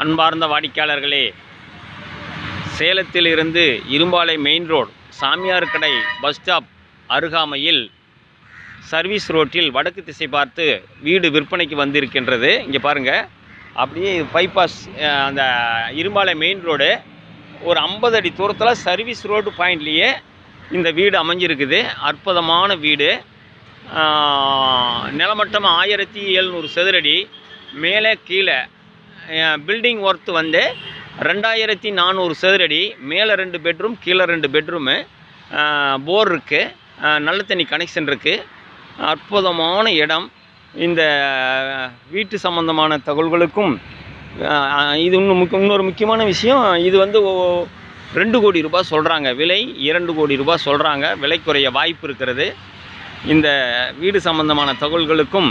அன்பார்ந்த வாடிக்கையாளர்களே சேலத்திலிருந்து இரும்பாலை மெயின் ரோடு சாமியார் கடை பஸ் ஸ்டாப் அருகாமையில் சர்வீஸ் ரோட்டில் வடக்கு திசை பார்த்து வீடு விற்பனைக்கு வந்திருக்கின்றது. இங்கே பாருங்கள் அப்படியே பைபாஸ் அந்த இரும்பாலை மெயின் ரோடு ஒரு ஐம்பது அடி தூரத்தில் சர்வீஸ் ரோடு பாயிண்ட்லேயே இந்த வீடு அமைஞ்சிருக்குது. அற்புதமான வீடு. நிலமட்டம் ஆயிரத்தி எழுநூறு சதுரடி. மேலே கீழே பில்டிங் ஒர்த்து வந்து ரெண்டாயிரத்தி நானூறு சதுரடி மேலே ரெண்டு பெட்ரூம் கீழே ரெண்டு பெட்ரூமு போர் இருக்குது நல்ல தண்ணி கனெக்ஷன் இருக்குது அற்புதமான இடம். இந்த வீட்டு சம்பந்தமான தகவல்களுக்கும் இது இன்னும் முக்கிய இன்னொரு முக்கியமான விஷயம் இது வந்து ரெண்டு கோடி ரூபாய் சொல்கிறாங்க விலை இரண்டு கோடி ரூபாய் சொல்கிறாங்க விலை குறைய வாய்ப்பு இருக்கிறது. இந்த வீடு சம்பந்தமான தகவல்களுக்கும்